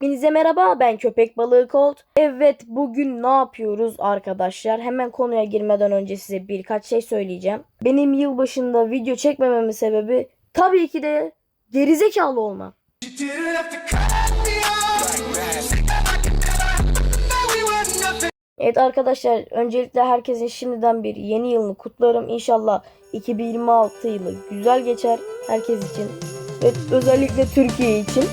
Hepinize merhaba ben köpek balığı Colt. Evet bugün ne yapıyoruz arkadaşlar? Hemen konuya girmeden önce size birkaç şey söyleyeceğim. Benim yılbaşında video çekmememin sebebi tabii ki de gerizekalı olmam. Evet arkadaşlar öncelikle herkesin şimdiden bir yeni yılını kutlarım. İnşallah 2026 yılı güzel geçer herkes için ve özellikle Türkiye için.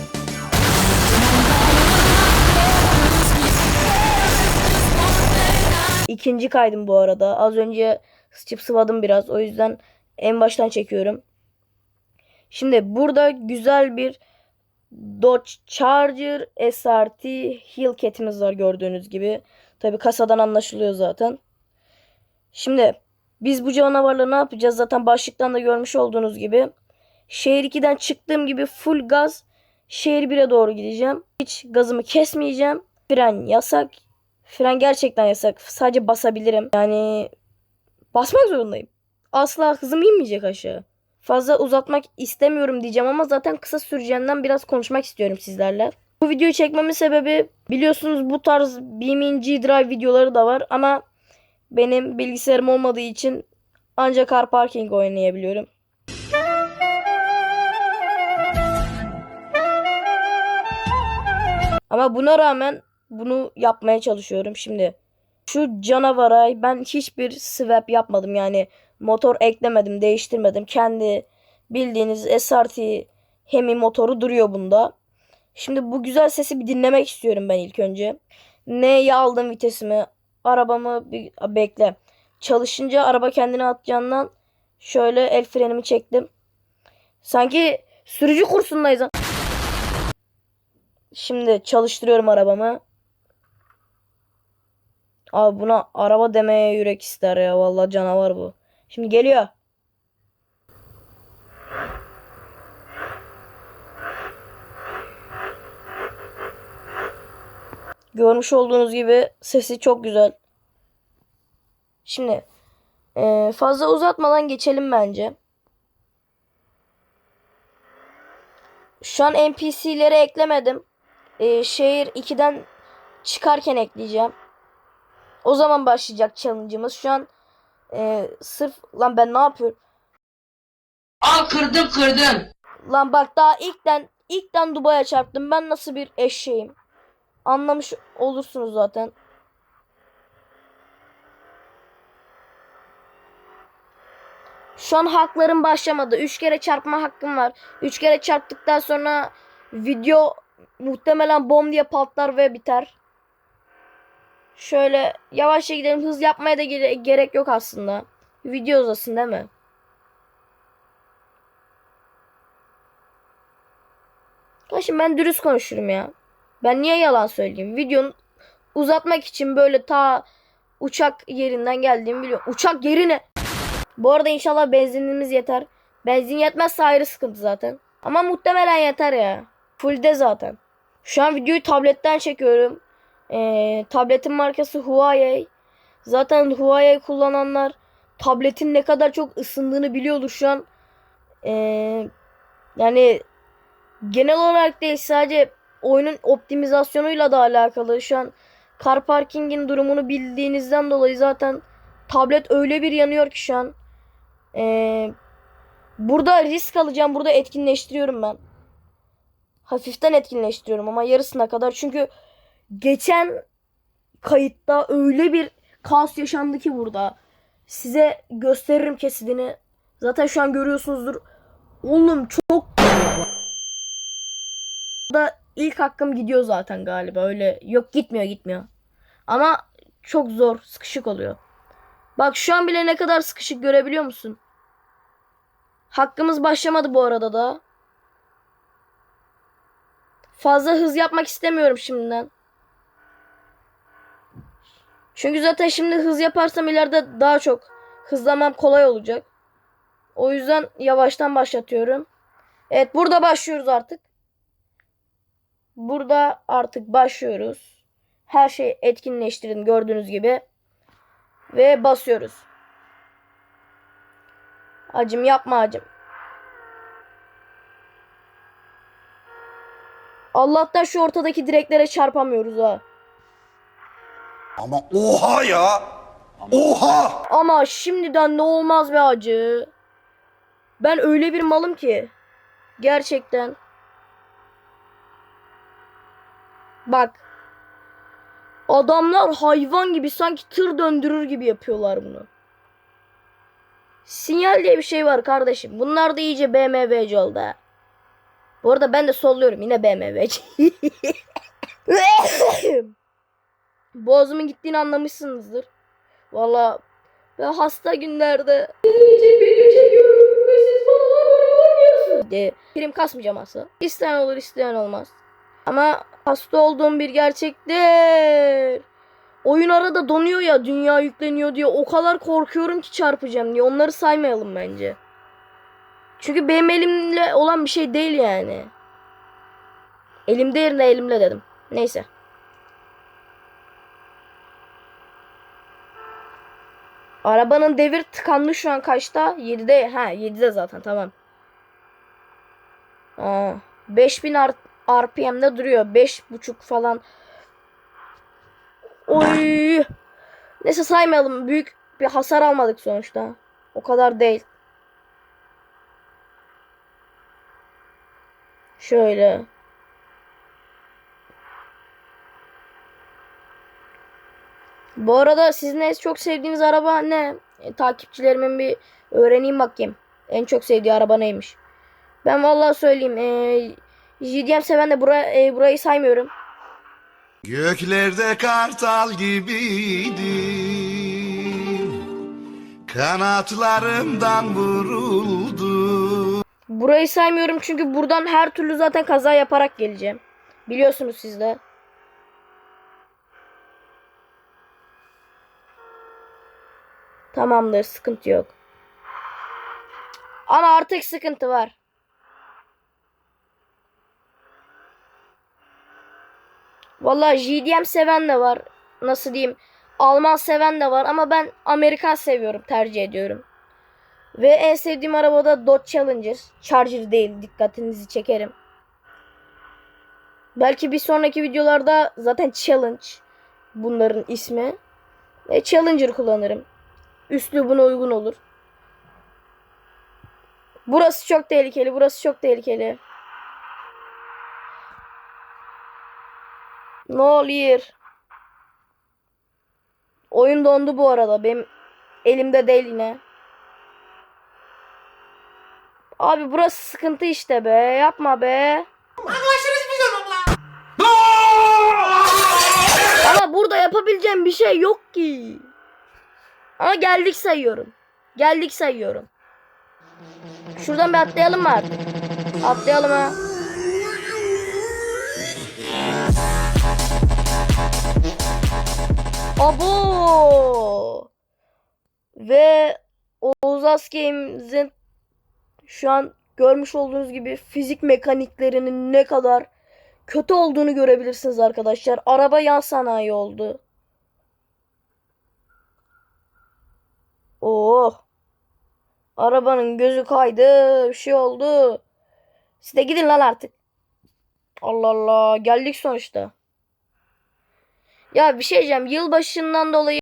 İkinci kaydım bu arada. Az önce sıçıp sıvadım biraz. O yüzden en baştan çekiyorum. Şimdi burada güzel bir Dodge Charger SRT Hellcat'imiz var gördüğünüz gibi. Tabi kasadan anlaşılıyor zaten. Şimdi biz bu canavarla ne yapacağız? Zaten başlıktan da görmüş olduğunuz gibi. Şehir 2'den çıktığım gibi full gaz şehir 1'e doğru gideceğim. Hiç gazımı kesmeyeceğim. Fren yasak. Fren gerçekten yasak. Sadece basabilirim. Yani basmak zorundayım. Asla hızım inmeyecek aşağı. Fazla uzatmak istemiyorum diyeceğim ama zaten kısa süreceğinden biraz konuşmak istiyorum sizlerle. Bu videoyu çekmemin sebebi biliyorsunuz bu tarz Beam'in G-Drive videoları da var ama benim bilgisayarım olmadığı için ancak car parking oynayabiliyorum. Ama buna rağmen bunu yapmaya çalışıyorum. Şimdi şu canavara ben hiçbir swap yapmadım. Yani motor eklemedim, değiştirmedim. Kendi bildiğiniz SRT Hemi motoru duruyor bunda. Şimdi bu güzel sesi bir dinlemek istiyorum ben ilk önce. Neye aldım vitesimi? Arabamı bir bekle. Çalışınca araba kendini atacağından şöyle el frenimi çektim. Sanki sürücü kursundayız. Şimdi çalıştırıyorum arabamı. Abi buna araba demeye yürek ister ya. Vallahi canavar bu. Şimdi geliyor. Görmüş olduğunuz gibi sesi çok güzel. Şimdi eee, fazla uzatmadan geçelim bence. Şu an NPC'leri eklemedim. Eee, şehir 2'den çıkarken ekleyeceğim. O zaman başlayacak challenge'ımız. Şu an eee, sırf lan ben ne yapıyorum? Al kırdım kırdım. Lan bak daha ilkten ilkten Dubai'ye çarptım. Ben nasıl bir eşeğim? Anlamış olursunuz zaten. Şu an haklarım başlamadı. Üç kere çarpma hakkım var. Üç kere çarptıktan sonra video muhtemelen bom diye patlar ve biter. Şöyle yavaşça gidelim. Hız yapmaya da gere- gerek yok aslında. Video uzasın değil mi? Şimdi ben dürüst konuşurum ya. Ben niye yalan söyleyeyim? Videonun uzatmak için böyle ta uçak yerinden geldiğimi biliyorum. Uçak yeri ne? Bu arada inşallah benzinimiz yeter. Benzin yetmezse ayrı sıkıntı zaten. Ama muhtemelen yeter ya. Fullde zaten. Şu an videoyu tabletten çekiyorum. Ee, tabletin markası Huawei. Zaten Huawei kullananlar tabletin ne kadar çok ısındığını biliyordur şu an. Ee, yani genel olarak değil sadece oyunun optimizasyonuyla da alakalı. Şu an car parking'in durumunu bildiğinizden dolayı zaten tablet öyle bir yanıyor ki şu an. Ee, burada risk alacağım. Burada etkinleştiriyorum ben. Hafiften etkinleştiriyorum ama yarısına kadar. Çünkü geçen kayıtta öyle bir kaos yaşandı ki burada. Size gösteririm kesitini. Zaten şu an görüyorsunuzdur. Oğlum çok da ilk hakkım gidiyor zaten galiba. Öyle yok gitmiyor gitmiyor. Ama çok zor, sıkışık oluyor. Bak şu an bile ne kadar sıkışık görebiliyor musun? Hakkımız başlamadı bu arada da. Fazla hız yapmak istemiyorum şimdiden. Çünkü zaten şimdi hız yaparsam ileride daha çok hızlamam kolay olacak. O yüzden yavaştan başlatıyorum. Evet burada başlıyoruz artık. Burada artık başlıyoruz. Her şey etkinleştirin gördüğünüz gibi. Ve basıyoruz. Acım yapma acım. Allah'tan şu ortadaki direklere çarpamıyoruz ha. Ama oha ya. Oha. Ama şimdiden ne olmaz be acı. Ben öyle bir malım ki. Gerçekten. Bak. Adamlar hayvan gibi sanki tır döndürür gibi yapıyorlar bunu. Sinyal diye bir şey var kardeşim. Bunlar da iyice BMW'ci oldu ha. Bu arada ben de solluyorum yine BMW'ci. Boğazımın gittiğini anlamışsınızdır. Valla ben hasta günlerde ve. De, prim kasmayacağım aslında. İsteyen olur isteyen olmaz. Ama hasta olduğum bir gerçektir. Oyun arada donuyor ya dünya yükleniyor diye o kadar korkuyorum ki çarpacağım diye. Onları saymayalım bence. Çünkü benim elimle olan bir şey değil yani. Elimde yerine elimle dedim. Neyse. Arabanın devir tıkandı şu an kaçta? 7'de. Ha 7'de zaten tamam. Aa, 5000 R- RPM'de duruyor. 5.5 falan. Oy. Neyse saymayalım. Büyük bir hasar almadık sonuçta. O kadar değil. Şöyle. Bu arada sizin en çok sevdiğiniz araba ne? E, takipçilerimin bir öğreneyim bakayım. En çok sevdiği araba neymiş? Ben vallahi söyleyeyim. E, GDM seven de bura, e, burayı saymıyorum. Göklerde kartal gibiydim. Kanatlarımdan vuruldu. Burayı saymıyorum çünkü buradan her türlü zaten kaza yaparak geleceğim. Biliyorsunuz siz de. Tamamdır sıkıntı yok. Ama artık sıkıntı var. Vallahi JDM seven de var. Nasıl diyeyim? Alman seven de var ama ben Amerikan seviyorum, tercih ediyorum. Ve en sevdiğim araba da Dodge Challenger. Charger değil, dikkatinizi çekerim. Belki bir sonraki videolarda zaten Challenge bunların ismi. Ve Challenger kullanırım. Üslubuna uygun olur. Burası çok tehlikeli, burası çok tehlikeli. Ne oluyor? Oyun dondu bu arada. Benim elimde değil yine. Abi burası sıkıntı işte be. Yapma be. Ama burada yapabileceğim bir şey yok ki. Ama geldik sayıyorum. Geldik sayıyorum. Şuradan bir atlayalım mı artık? Atlayalım ha. Abo! Ve Oğuz As Games'in şu an görmüş olduğunuz gibi fizik mekaniklerinin ne kadar kötü olduğunu görebilirsiniz arkadaşlar. Araba yan sanayi oldu. Oh. Arabanın gözü kaydı. Bir şey oldu. Siz de gidin lan artık. Allah Allah. Geldik sonuçta. Ya bir şey diyeceğim. Yılbaşından dolayı